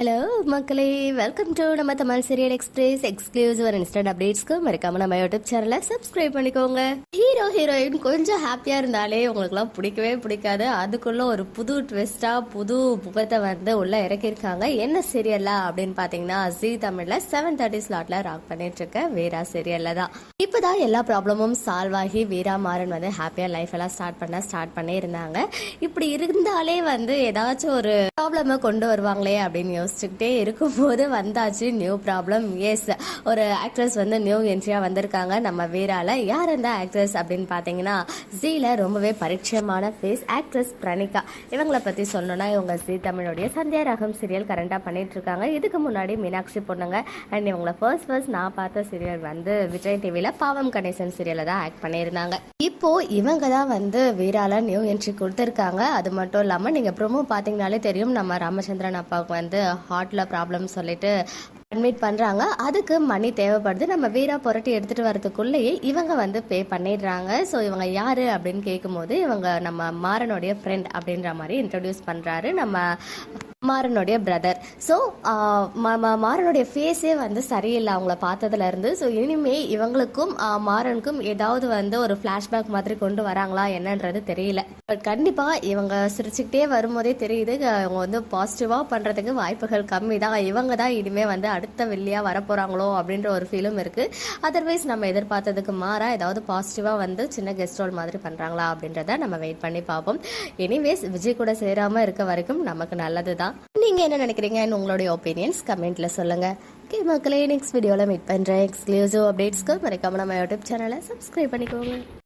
Hello மக்களே. Welcome to நம்ம Tamil serial express exclusive instant அப்டேட்ஸ்க்கு மறக்காம நம்ம யூடியூப் சேனலை சப்ஸ்கிரைப் பண்ணிக்கோங்க. ஹீரோ ஹீரோயின் கொஞ்சம் ஹாப்பியா இருந்தாலே உங்களுக்குலாம் பிடிக்கவே பிடிக்காது. அதுக்குள்ள ஒரு புது ட்விஸ்டா புது புகத்தை வந்து உள்ள இறக்கியிருக்காங்க. என்ன சீரியல்ல அப்படின்னு பாத்தீங்கன்னா ஜி தமிழ்ல செவன் தேர்ட்டி ஸ்லாட்ல ராக் பண்ணிட்டு இருக்க வீரா சீரியல்ல தான். இப்பதான் எல்லா ப்ராப்ளமும் சால்வ் ஆகி வீரா மாறன் வந்து ஹாப்பியா லைஃப் எல்லாம் ஸ்டார்ட் பண்ண ஸ்டார்ட் பண்ணி இருந்தாங்க இப்படி இருந்தாலே வந்து ஏதாச்சும் ஒரு ப்ராப்ளமை கொண்டு வருவாங்களே அப்படின்னு யோசிச்சுக்கிட்டே இருக்கும்போது வந்தாச்சு நியூ ப்ராப்ளம். எஸ் ஒரு ஆக்ட்ரஸ் வந்து நியூ என்ட்ரியாக வந்திருக்காங்க. நம்ம வீரால. யார் அந்த ஆக்ட்ரஸ் அப்படின்னு பார்த்தீங்கன்னா ஜீல ரொம்பவே பரிச்சயமான ஃபேஸ் ஆக்ட்ரஸ் பிரணிகா. இவங்களை பற்றி சொல்லணும்னா இவங்க ஜி தமிழுடைய சந்தியா ரகம் சீரியல் கரண்டாக பண்ணிட்டு இருக்காங்க இதுக்கு முன்னாடி மீனாட்சி பொண்ணுங்க. அண்ட் இவங்கள ஃபர்ஸ்ட் ஃபர்ஸ்ட் நான் பார்த்த சீரியல் வந்து விஜய் டிவியில் பாவம் கணேசன் சீரியலில் தான் ஆக்ட் பண்ணியிருந்தாங்க. இப்போ இவங்க தான் வந்து வீரால நியூ என்ட்ரி கொடுத்துருக்காங்க. அது மட்டும் இல்லாமல் நீங்கள் ப்ரொமோ பார்த்தீங்கனாலே தெரியும். நம்ம ராமச்சந்திரன் அப்பாவுக்கு வந்து ஹார்ட்ல ப்ராப்ளம் சொல்லிட்டு அட்மிட் பண்றாங்க. அதுக்கு மணி தேவைப்படுது. நம்ம வீரா புரட்டி எடுத்துட்டு வரதுக்குள்ளேயே இவங்க வந்து பே பண்ணிடுறாங்க. ஸோ இவங்க யாரு அப்படின்னு கேட்கும்போது இவங்க நம்ம மாறனுடைய ஃப்ரெண்ட் அப்படின்ற மாதிரி இன்ட்ரடியூஸ் பண்றாரு. நம்ம மாறனுடைய பிரதர் ஸோ மாறனுடைய ஃபேஸே வந்து சரியில்லை. அவங்கள பார்த்ததுல இருந்து. ஸோ இனிமே இவங்களுக்கும் மாறனுக்கும் ஏதாவது வந்து ஒரு ஃப்ளாஷ்பேக் மாதிரி கொண்டு வராங்களா என்னன்றது தெரியல. பட் கண்டிப்பாக இவங்க சிரிச்சுக்கிட்டே வரும்போதே தெரியுது. அவங்க இவங்க வந்து பாசிட்டிவாக பண்ணுறதுக்கு வாய்ப்புகள் கம்மி தான். இவங்க தான் இனிமேல் வந்து அடுத்த வெள்ளியாக வரப்போகிறாங்களோ அப்படின்ற ஒரு ஃபீலும் இருக்குது அதர்வைஸ் நம்ம எதிர்பார்த்ததுக்கு மாறா ஏதாவது பாசிட்டிவாக வந்து சின்ன கெஸ்ட் ரோல் மாதிரி பண்ணுறாங்களா அப்படின்றத நம்ம வெயிட் பண்ணி பார்ப்போம். எனிவேஸ் விஜய் கூட சேராமல் இருக்க வரைக்கும் நமக்கு நல்லது தான் நீங்க என்ன நினைக்கிறீங்கன்னு உங்களுடைய ஒப்பீனியன்ஸ் கமெண்ட்ல சொல்லுங்க. ஓகே மக்களே நெக்ஸ்ட் வீடியோவில் மீட் பண்ணுறேன் எக்ஸ்க்ளூசிவ் அப்டேட்ஸ்க்கு மறக்காம நம்ம யூடியூப் சேனலை சப்ஸ்கிரைப் பண்ணிக்கோங்க.